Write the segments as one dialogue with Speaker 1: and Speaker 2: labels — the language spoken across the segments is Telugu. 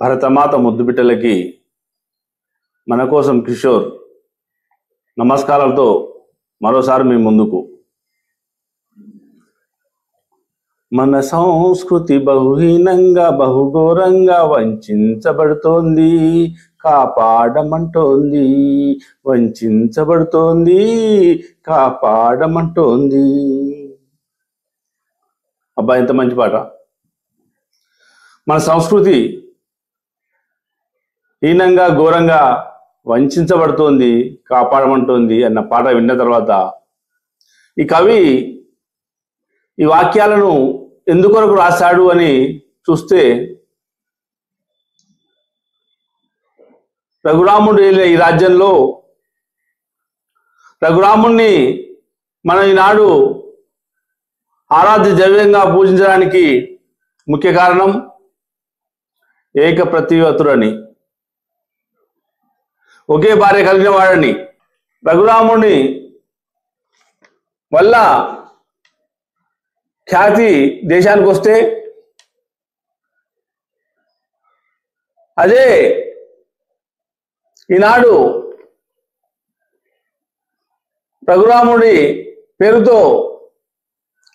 Speaker 1: భరతమాత ముద్దుబిడ్డలకి మన కోసం కిషోర్ నమస్కారాలతో మరోసారి మీ ముందుకు. మన సంస్కృతి బహుహీనంగా బహుఘోరంగా వంచబడుతోంది కాపాడమంటోంది వంచబడుతోంది కాపాడమంటోంది. అబ్బా ఎంత మంచి పాట. మన సంస్కృతి హీనంగా ఘోరంగా వంచబడుతోంది కాపాడమంటోంది అన్న పాట విన్న తర్వాత ఈ కవి ఈ వాక్యాలను ఎందుకొరకు రాశాడు అని చూస్తే రఘురాముడు వెళ్ళిన ఈ రాజ్యంలో రఘురాముణ్ణి మనం ఈనాడు ఆరాధ్య ద్రవ్యంగా పూజించడానికి ముఖ్య కారణం ఏక ప్రతివతుడని ఒకే భార్య కలిగిన వాడని రఘురాముని వల్ల ఖ్యాతి దేశానికి వస్తే అదే ఈనాడు రఘురాముడి పేరుతో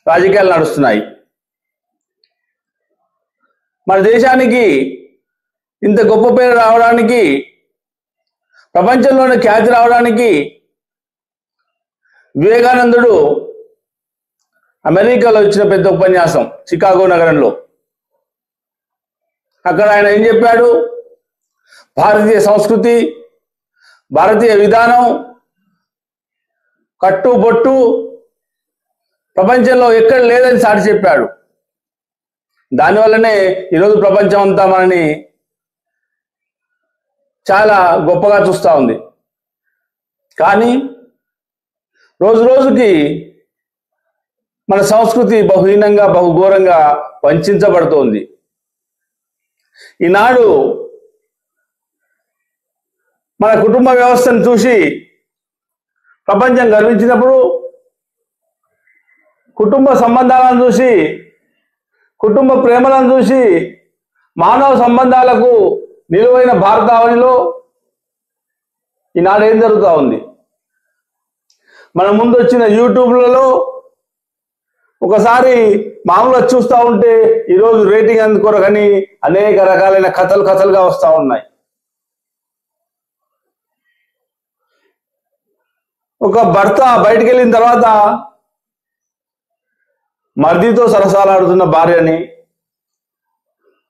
Speaker 1: రాజకీయాలు నడుస్తున్నాయి. మన దేశానికి ఇంత గొప్ప పేరు రావడానికి ప్రపంచంలోనే ఖ్యాతి రావడానికి వివేకానందుడు అమెరికాలో ఇచ్చిన పెద్ద ఉపన్యాసం చికాగో నగరంలో. అక్కడ ఆయన ఏం చెప్పాడు? భారతీయ సంస్కృతి భారతీయ విధానం కట్టు బొట్టు ప్రపంచంలో ఎక్కడ లేదని సాటి చెప్పాడు. దానివల్లనే ఈరోజు ప్రపంచం అంతా మనని చాలా గొప్పగా చూస్తూ ఉంది. కానీ రోజు రోజుకి మన సంస్కృతి బహుహీనంగా బహుఘోరంగా వంచబడుతోంది ఈనాడు మన కుటుంబ వ్యవస్థను చూసి ప్రపంచం గర్వించినప్పుడు కుటుంబ సంబంధాలను చూసి కుటుంబ ప్రేమలను చూసి మానవ సంబంధాలకు నిలువైన భారతావళిలో ఈనాడు ఏం జరుగుతూ ఉంది? మన ముందు వచ్చిన యూట్యూబ్లలో ఒకసారి మామూలుగా చూస్తూ ఉంటే ఈరోజు రేటింగ్ అందుకోరకని అనేక రకాలైన కథలు కథలుగా వస్తూ ఉన్నాయి. ఒక భర్త బయటికి వెళ్ళిన తర్వాత మర్దితో సరసాలాడుతున్న భార్యని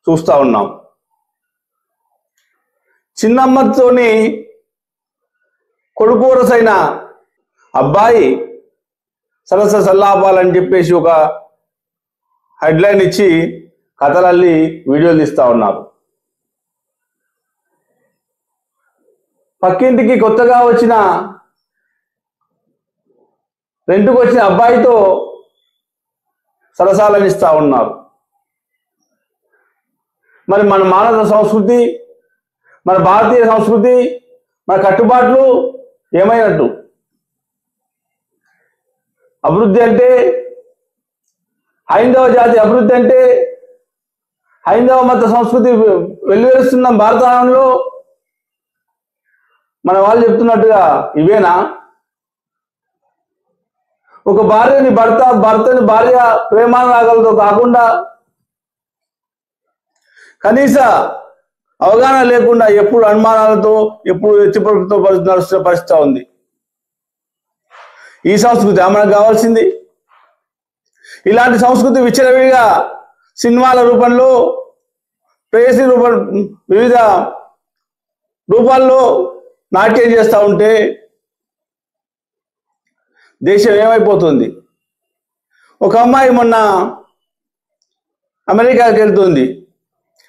Speaker 1: చూస్తూ ఉన్నాం. చిన్నమ్మతోని కొడుకూరసైన అబ్బాయి సరస సల్లాపాలని చెప్పేసి ఒక హెడ్లైన్ ఇచ్చి కథలల్లి వీడియోలు తీస్తా ఉన్నారు. పక్కింటికి కొత్తగా వచ్చిన రెంట్కి వచ్చిన అబ్బాయితో సరసాలనిస్తూ ఉన్నారు. మరి మన మానవ సంస్కృతి మన భారతీయ సంస్కృతి మన కట్టుబాట్లు ఏమైనట్టు అభివృద్ధి అంటే హైందవ జాతి అభివృద్ధి అంటే హైందవ మత సంస్కృతి వెల్లువెలుస్తున్న భారతంలో మన వాళ్ళు చెప్తున్నట్టుగా ఇవేనా? ఒక భార్యని భర్త భర్తని భార్య ప్రేమానురాగాలతో కాకుండా కనీస అవగాహన లేకుండా ఎప్పుడు అనుమానాలతో ఎప్పుడు ఎత్తిపరుపుతో నడుస్తున్న పరిస్థితి ఉంది. ఈ సంస్కృతి మనకు కావాల్సింది. ఇలాంటి సంస్కృతి విచ్చలవిడిగా సినిమాల రూపంలో ప్రేయసి రూపం వివిధ రూపాల్లో నాట్యం చేస్తూ ఉంటే దేశం ఏమైపోతుంది? ఒక అమ్మాయి మొన్న అమెరికాకి వెళ్తుంది.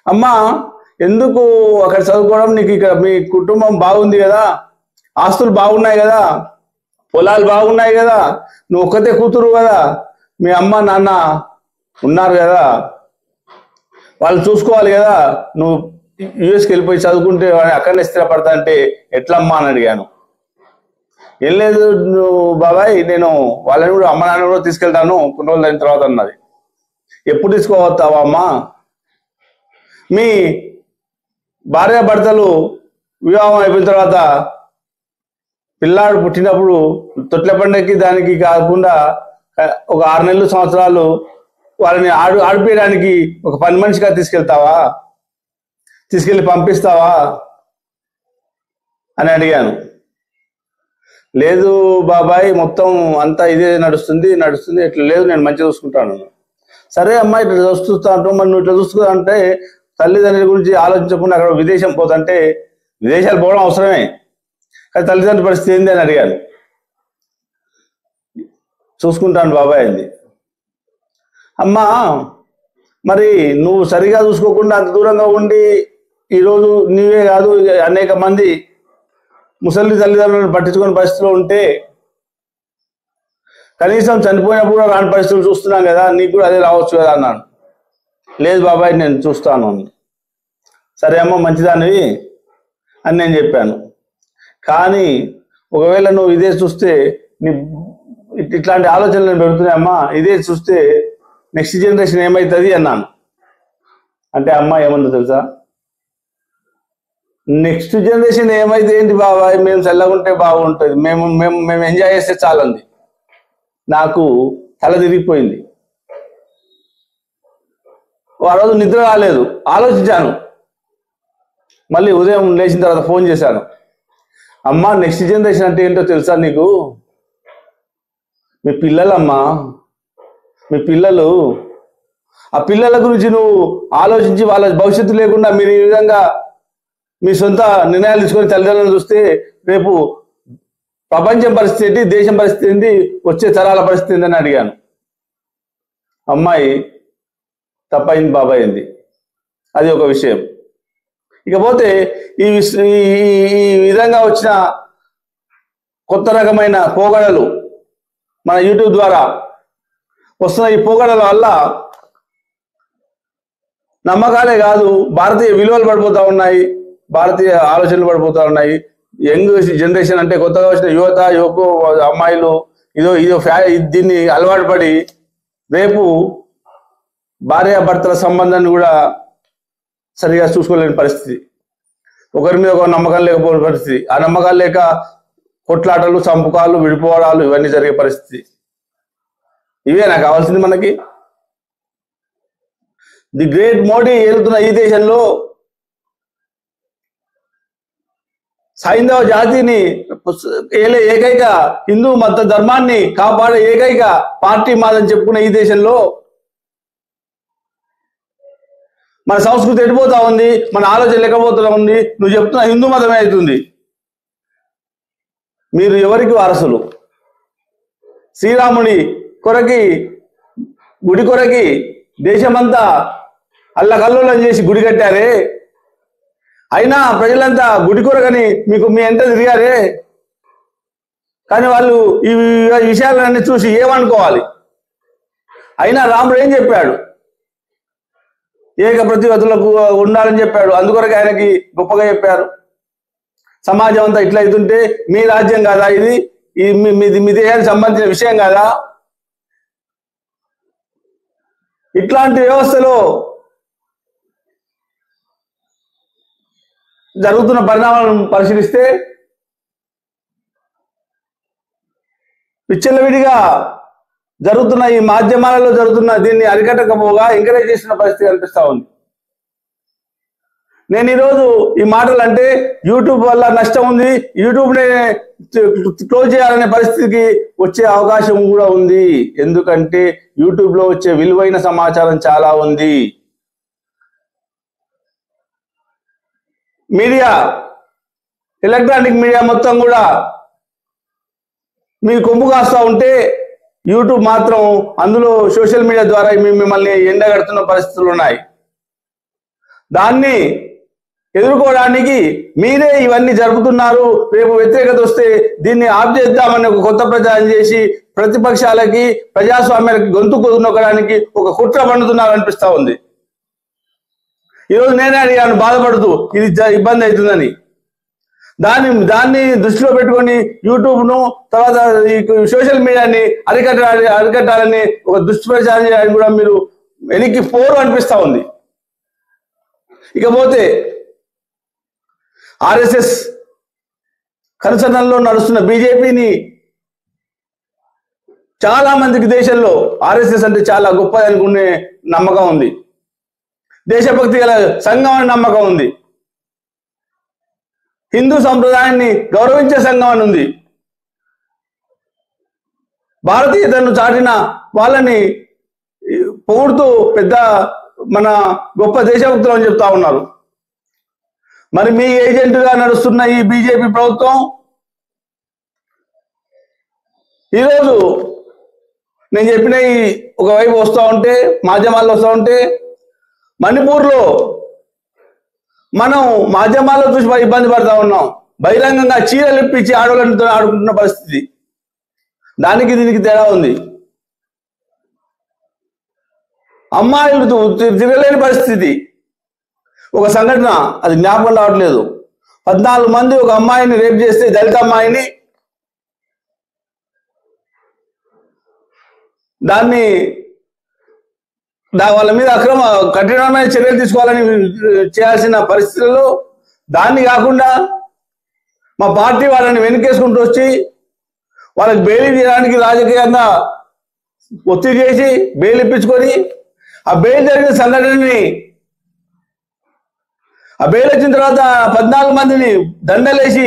Speaker 1: అమ్మ ఎందుకు అక్కడ చదువుకోవడం? నీకు ఇక్కడ మీ కుటుంబం బాగుంది కదా. ఆస్తులు బాగున్నాయి కదా. పొలాలు బాగున్నాయి కదా. నువ్వు ఒక్కతే కూతురు కదా. మీ అమ్మ నాన్న ఉన్నారు కదా. వాళ్ళు చూసుకోవాలి కదా. నువ్వు యుఎస్కి వెళ్ళిపోయి చదువుకుంటే అక్కడనే స్థిరపడతా అంటే ఎట్లమ్మా అని అడిగాను. ఏం లేదు నువ్వు బాబాయ్ నేను వాళ్ళని కూడా అమ్మ నాన్న కూడా తీసుకెళ్తాను. కొన్ని రోజులు అయిన తర్వాత అన్నది. ఎప్పుడు తీసుకోవస్తావా అమ్మా? మీ భార్యాభర్తలు వివాహం అయిపోయిన తర్వాత పిల్లాడు పుట్టినప్పుడు తొట్ల పండగకి దానికి కాకుండా ఒక ఆరు నెలలు సంవత్సరాలు వాళ్ళని ఆడు ఆడిపోయడానికి ఒక పని మనిషిగా తీసుకెళ్తావా? తీసుకెళ్ళి పంపిస్తావా? అని అడిగాను. లేదు బాబాయ్ మొత్తం అంతా ఇదే నడుస్తుంది నడుస్తుంది ఇట్లా లేదు నేను మంచిగా చూసుకుంటాను సరే అమ్మా ఇట్లా చూస్తా అంటావు మరి నువ్వు ఇట్లా చూసుకుంటా అంటే తల్లిదండ్రుల గురించి ఆలోచించకుండా అక్కడ విదేశం పోతుంటే విదేశాలు పోవడం అవసరమే. కానీ తల్లిదండ్రుల పరిస్థితి ఏంది అని అడిగాను చూసుకుంటాను బాబాయ్ అంది. అమ్మా మరి నువ్వు సరిగా చూసుకోకుండా అంత దూరంగా ఉండి ఈరోజు నీవే కాదు అనేక మంది ముసలి తల్లిదండ్రులను పట్టించుకునే పరిస్థితిలో ఉంటే కనీసం చనిపోయినప్పుడు కూడా రాని పరిస్థితులు చూస్తున్నాం కదా నీకు కూడా అదే రావచ్చు కదా అన్నాను లేదు బాబాయ్ నేను చూస్తాను సరే అమ్మ మంచిదానివి అని నేను చెప్పాను. కానీ ఒకవేళ నువ్వు ఇదే చూస్తే నీ ఇట్లాంటి ఆలోచనలు పెడుతున్నాయమ్మా ఇదే చూస్తే నెక్స్ట్ జనరేషన్ ఏమవుతుంది అన్నాను. అంటే అమ్మ ఏమన్నా తెలుసా? నెక్స్ట్ జనరేషన్ ఏమైతే ఏంటి బాబాయ్ మేము చల్లగుంటే బాగుంటుంది మేము మేము మేము ఎంజాయ్ చేస్తే చాలంది. నాకు తల తిరిగిపోయింది. ఆ రోజు నిద్ర రాలేదు. ఆలోచించాను. మళ్ళీ ఉదయం లేచిన తర్వాత ఫోన్ చేశాను. అమ్మా నెక్స్ట్ జనరేషన్ అంటే ఏంటో తెలుసా నీకు? మీ పిల్లలమ్మా మీ పిల్లలు ఆ పిల్లల గురించి నువ్వు ఆలోచించి వాళ్ళ భవిష్యత్తు లేకుండా మీరు ఈ విధంగా మీ సొంత నిర్ణయాలు తీసుకొని తల్లిదండ్రులను చూస్తే రేపు ప్రపంచం పరిస్థితి ఏంటి దేశం పరిస్థితి ఏంటి వచ్చే తరాల పరిస్థితి ఏంటని అడిగాను. అమ్మాయి తప్పైంది బాబాయ్ అయింది అది ఒక విషయం. ఇకపోతే ఈ ఈ ఈ- విధంగా వచ్చిన కొత్త రకమైన పోగడలు మన యూట్యూబ్ ద్వారా వస్తున్న ఈ పోగడల వల్ల నమ్మకాలే కాదు భారతీయ విలువలు పడిపోతూ ఉన్నాయి భారతీయ ఆలోచనలు పడిపోతూ ఉన్నాయి. యంగ్ జనరేషన్ అంటే కొత్తగా వచ్చిన యువత యువకు అమ్మాయిలు ఇదో ఇదో ఫ్యా దీన్ని అలవాటు పడి రేపు భార్యాభర్తల సంబంధాన్ని కూడా సరిగా చూసుకోలేని పరిస్థితి. ఒకరి మీద ఒక నమ్మకం లేకపోయిన పరిస్థితి. ఆ నమ్మకాలు లేక కొట్లాటలు చంపుకాలు విడిపోవడాలు ఇవన్నీ జరిగే పరిస్థితి. ఇవే నాకు కావాల్సింది మనకి. ది గ్రేట్ మోడీ ఏలుతున్న ఈ దేశంలో సైంధవ జాతిని ఏలే ఏకైక హిందూ మత ధర్మాన్ని కాపాడే ఏకైక పార్టీ మాదని చెప్పుకున్న ఈ దేశంలో మన సంస్కృతి ఎడిపోతా ఉంది? మన ఆలోచన లేకపోతా ఉంది? నువ్వు చెప్తున్న హిందూ మతమే అవుతుంది మీరు ఎవరికి వారసులు? శ్రీరాముని కొరకి గుడి కొరకి దేశమంతా అల్లకల్లోలం చేసి గుడి కట్టారే? అయినా ప్రజలంతా గుడి కొరకని మీకు మీ ఎంత తిరిగారే? కానీ వాళ్ళు ఈ ఈ విషయాలన్నీ చూసి ఏమనుకోవాలి? అయినా రాముడు ఏం చెప్పాడు? ఏక ప్రతిపతులకు ఉండాలని చెప్పాడు. అందుకొరకు ఆయనకి గొప్పగా చెప్పారు. సమాజం అంతా ఇట్లా అవుతుంటే మీ రాజ్యం కాదా ఇది? ఇది మీ మీది మీ దేశానికి సంబంధించిన విషయం కాదా? ఇట్లాంటి వ్యవస్థలో జరుగుతున్న పరిణామాలను పరిశీలిస్తే విచ్చలవిడిగా జరుగుతున్న ఈ మాధ్యమాలలో జరుగుతున్న దీన్ని అరికట్టకపోగా ఎంకరేజ్ చేసిన పరిస్థితి కనిపిస్తూ ఉంది. నేను ఈరోజు ఈ మాటలు అంటే యూట్యూబ్ వల్ల నష్టం ఉంది. యూట్యూబ్ క్లోజ్ చేయాలనే పరిస్థితికి వచ్చే అవకాశం కూడా ఉంది. ఎందుకంటే యూట్యూబ్లో వచ్చే విలువైన సమాచారం చాలా ఉంది. మీడియా ఎలక్ట్రానిక్ మీడియా మొత్తం కూడా మీ కొమ్ము కాస్తా ఉంటే యూట్యూబ్ మాత్రం అందులో సోషల్ మీడియా ద్వారా మిమ్మల్ని ఎండగడుతున్న పరిస్థితులు ఉన్నాయి. దాన్ని ఎదుర్కోవడానికి మీరే ఇవన్నీ జరుపుతున్నారు. రేపు వ్యతిరేకత వస్తే దీన్ని ఆప్ చేద్దామని ఒక కొత్త ప్రచారం చేసి ప్రతిపక్షాలకి ప్రజాస్వామ్యాలకి గొంతు నొక్కడానికి ఒక కుట్ర పండుతున్నారు అనిపిస్తా ఉంది. ఈరోజు నేనే అడిగాను బాధపడుతూ ఇది జ- ఇబ్బంది అవుతుందని. దాన్ని దాన్ని దృష్టిలో పెట్టుకొని యూట్యూబ్ను తర్వాత ఈ సోషల్ మీడియాని అరికట్ట అరికట్టాలని ఒక దుష్ప్రచారం చేయడానికి కూడా మీరు వెనక్కి పోరు అనిపిస్తా ఉంది. ఇకపోతే ఆర్ఎస్ఎస్ కనుసరణలో నడుస్తున్న బీజేపీని చాలా మందికి దేశంలో ఆర్ఎస్ఎస్ అంటే చాలా గొప్పది అనుకునే నమ్మకం ఉంది. దేశభక్తి గల సంఘం అనే నమ్మకం ఉంది. హిందూ సంప్రదాయాన్ని గౌరవించే సంఘం అని ఉంది. భారతీయతను చాటిన వాళ్ళని పొగుడుతూ పెద్ద మన గొప్ప దేశభక్తులు అని చెప్తా ఉన్నారు. మరి మీ ఏజెంట్గా నడుస్తున్న ఈ బీజేపీ ప్రభుత్వం? ఈరోజు నేను చెప్పిన ఈ ఒకవైపు వస్తూ ఉంటే మాధ్యమాల్లో వస్తూ ఉంటే మణిపూర్లో మనం మాధ్యమాల్లో చూసి ఇబ్బంది పడతా ఉన్నాం. బహిరంగంగా చీరలు ఇప్పించి ఆడవాళ్ళతో ఆడుకుంటున్న పరిస్థితి. దానికి దీనికి తేడా ఉంది. అమ్మాయిలు తిరగలేని పరిస్థితి. ఒక సంఘటన అది జ్ఞాపకం రావట్లేదు. పద్నాలుగు మంది ఒక అమ్మాయిని రేప్ చేస్తే దళిత అమ్మాయిని దాన్ని దా వాళ్ళ మీద అక్రమ కఠినమైన చర్యలు తీసుకోవాలని చేయాల్సిన పరిస్థితుల్లో దాన్ని కాకుండా మా పార్టీ వాళ్ళని వెనుకేసుకుంటూ వచ్చి వాళ్ళకి బెయిల్ తీయడానికి రాజకీయంగా ఒత్తిడి చేసి బెయిల్ ఇప్పించుకొని ఆ బెయిల్ జరిగిన సంఘటనని ఆ బెయిల్ వచ్చిన తర్వాత పద్నాలుగు మందిని దండలేసి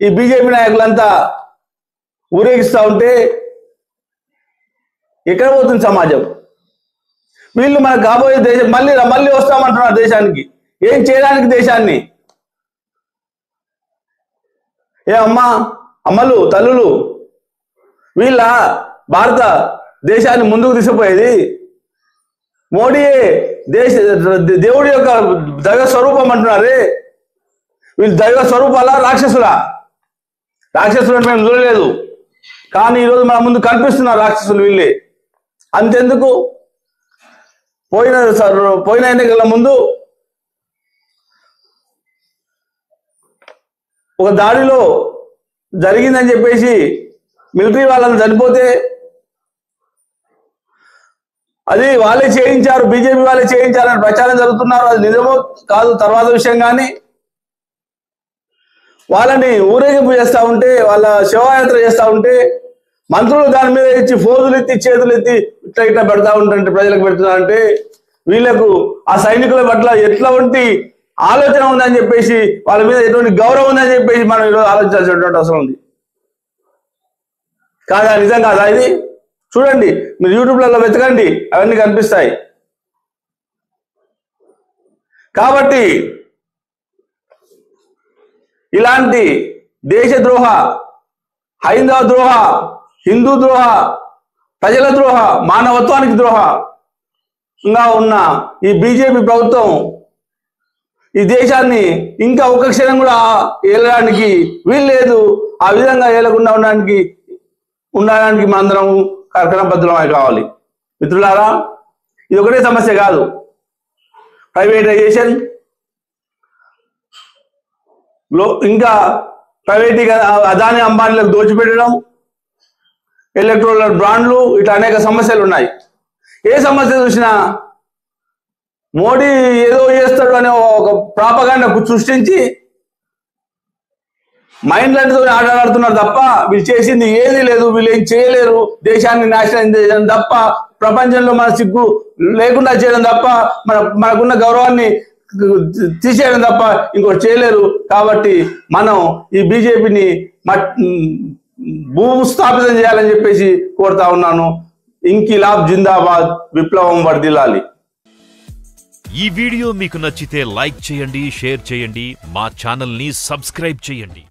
Speaker 1: ఈ బీజేపీ నాయకులంతా ఊరేగిస్తూ ఉంటే ఎక్కడ పోతుంది సమాజం? వీళ్ళు మనకు కాబోయే దేశం మళ్ళీ మళ్ళీ వస్తామంటున్నారు దేశానికి. ఏం చేయడానికి దేశాన్ని? ఏ అమ్మా అమ్మలు తల్లులు వీళ్ళ భారత దేశాన్ని ముందుకు తీసుకుపోయేది? మోడీ దేశ దేవుడి యొక్క దైవ స్వరూపం అంటున్నారే? వీళ్ళు దైవ స్వరూపాలా రాక్షసులా? రాక్షసులను మేము చూడలేదు. కానీ ఈరోజు మన ముందు కనిపిస్తున్నారు రాక్షసులు వీళ్ళే. అంతెందుకు? పోయిన పోయిన ఎన్నికల ముందు ఒక దాడిలో జరిగిందని చెప్పేసి మిలిటరీ వాళ్ళని చనిపోతే అది వాళ్ళే చేయించారు బీజేపీ వాళ్ళే చేయించారని ప్రచారం జరుగుతున్నారు అది నిజమో కాదు తర్వాత విషయం కానీ. వాళ్ళని ఊరేగింపు చేస్తూ ఉంటే వాళ్ళ శివయాత్ర చేస్తూ ఉంటే మంత్రులు దాని మీద ఇచ్చి ఫోజులు ఎత్తి చేతులు ఎత్తి ఇట్లా ఇట్లా పెడతా ఉంటారంటే ప్రజలకు పెడుతున్నారంటే వీళ్ళకు ఆ సైనికుల పట్ల ఎట్లా వంటి ఆలోచన ఉందని చెప్పేసి వాళ్ళ మీద ఎటువంటి గౌరవం ఉందని చెప్పేసి మనం ఈరోజు ఆలోచించాల్సినటువంటి అవసరం ఉంది. కాదా? నిజం కాదా ఇది? చూడండి మీరు యూట్యూబ్లలో వెతకండి అవన్నీ కనిపిస్తాయి. కాబట్టి ఇలాంటి దేశద్రోహ హైందవ ద్రోహ హిందూ ద్రోహ ప్రజల ద్రోహ మానవత్వానికి ద్రోహంగా ఉన్న ఈ బీజేపీ ప్రభుత్వం ఈ దేశాన్ని ఇంకా ఒక క్షణం కూడా ఏలడానికి వీల్లేదు. ఆ విధంగా ఏలకుండా ఉండడానికి ఉండడానికి మనందరం కర్కణబద్ధమై కావాలి. మిత్రులారా ఇది ఒకటే సమస్య కాదు. ప్రైవేటైజేషన్లో ఇంకా ప్రైవేటీగా అదాని అంబానీలకు దోచిపెట్టడం ఎలక్ట్రోల్ బ్రాండ్లు ఇట్లా అనేక సమస్యలు ఉన్నాయి. ఏ సమస్య చూసినా మోడీ ఏదో చేస్తాడు అనే ఒక ప్రాపగాండ సృష్టించి మైండ్ లాంటితో ఆటలాడుతున్నారు తప్ప వీళ్ళు చేసింది ఏది లేదు వీళ్ళు ఏం చేయలేరు. దేశాన్ని నాశనం చేయడం తప్ప ప్రపంచంలో మన సిగ్గు లేకుండా చేయడం తప్ప మన మనకున్న గౌరవాన్ని తీసేయడం తప్ప ఇంకోటి చేయలేరు. కాబట్టి మనం ఈ బీజేపీని భూస్థాపితం చేయాలని చెప్పేసి కోరుతా ఉన్నాను. ఇంకిలాబ్ జిందాబాద్ విప్లవం వర్దిల్లాలి
Speaker 2: ఈ వీడియో మీకు నచ్చితే లైక్ చేయండి షేర్ చేయండి మా ఛానల్ని సబ్స్క్రైబ్ చేయండి.